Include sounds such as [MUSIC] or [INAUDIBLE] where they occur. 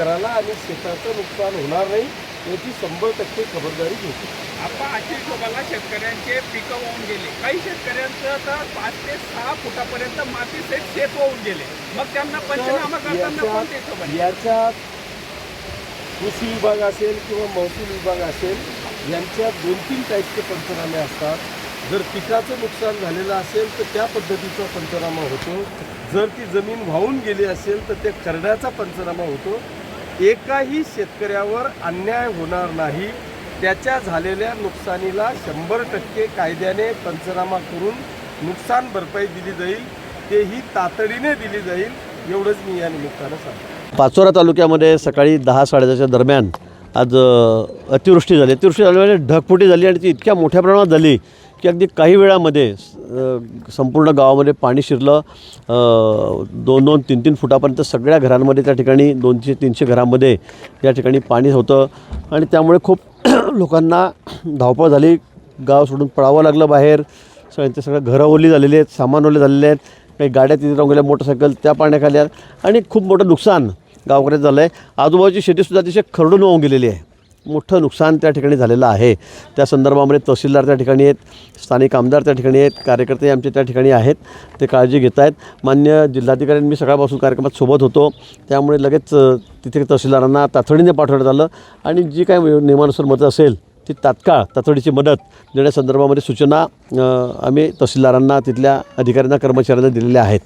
शेतकऱ्याला आणि शेताचं नुकसान होणार नाही याची शंभर टक्के खबरदारी घेतो. आपण अशा हिशोबाला शेतकऱ्यांचे पिकं वाहून गेले. काही शेतकऱ्यांचं तर पाच ते सहा फुटापर्यंत माती सेट शेत वाहून गेले. मग त्यांना पंचनामा करताना याच्यात कृषी विभाग असेल किंवा महसूल विभाग असेल यांच्यात दोन तीन टाईपचे पंचनामे असतात. जर पिकाचं नुकसान झालेलं असेल तर त्या पद्धतीचा पंचनामा होतो. जर ती जमीन वाहून गेली असेल तर ते करण्याचा पंचनामा होतो. एकाही शेतकऱ्यावर अन्याय होणार नाही. त्याच्या झालेल्या नुकसानीला शंभर टक्के कायद्याने पंचनामा करून नुकसान भरपाई दिली जाईल. तेही तातडीने दिली जाईल एवढंच मी या निमित्तानं सांगतो. पाचोरा तालुक्यामध्ये सकाळी दहा साडेदहाच्या दरम्यान आज अतिवृष्टी झाली. अतिवृष्टी झाल्यामुळे ढगफुटी झाली आणि ती इतक्या मोठ्या प्रमाणात झाली की अगदी काही वेळामध्ये संपूर्ण गावामध्ये पाणी शिरलं. दोन दोन तीन तीन फुटापर्यंत सगळ्या घरांमध्ये त्या ठिकाणी दोनशे तीनशे घरामध्ये या ठिकाणी पाणी होतं. आणि त्यामुळे खूप [CLEARS THROAT] लोकांना धावपळ झाली. गाव सोडून पळावं लागलं बाहेर. सगळ्यांचे सगळं घरं ओली झालेली आहेत सामान ओले झालेले आहेत. काही गाड्या तिथे राहून गेल्या मोटरसायकल त्या पाण्याखाली आहेत आणि खूप मोठं नुकसान गावकऱ्यात झालं आहे आजूबाजूची शेतीसुद्धा अतिशय खरडून वाहून गेलेली आहे. मोठं नुकसान त्या ठिकाणी झालेलं आहे. त्या संदर्भामध्ये तहसीलदार त्या ठिकाणी आहेत स्थानिक आमदार त्या ठिकाणी आहेत कार्यकर्ते आमचे त्या ठिकाणी आहेत. ते काळजी घेत आहेत. मान्य जिल्हाधिकाऱ्यांनी मी सकाळपासून कार्यक्रमात सोबत होतो. त्यामुळे लगेच तिथे तहसीलदारांना तातडीने पाठवण्यात आलं. आणि जी काय नियमानुसार मदत असेल ती तात्काळ तातडीची मदत देण्यासंदर्भामध्ये सूचना आम्ही तहसीलदारांना तिथल्या अधिकाऱ्यांना कर्मचाऱ्यांना दिलेल्या आहेत.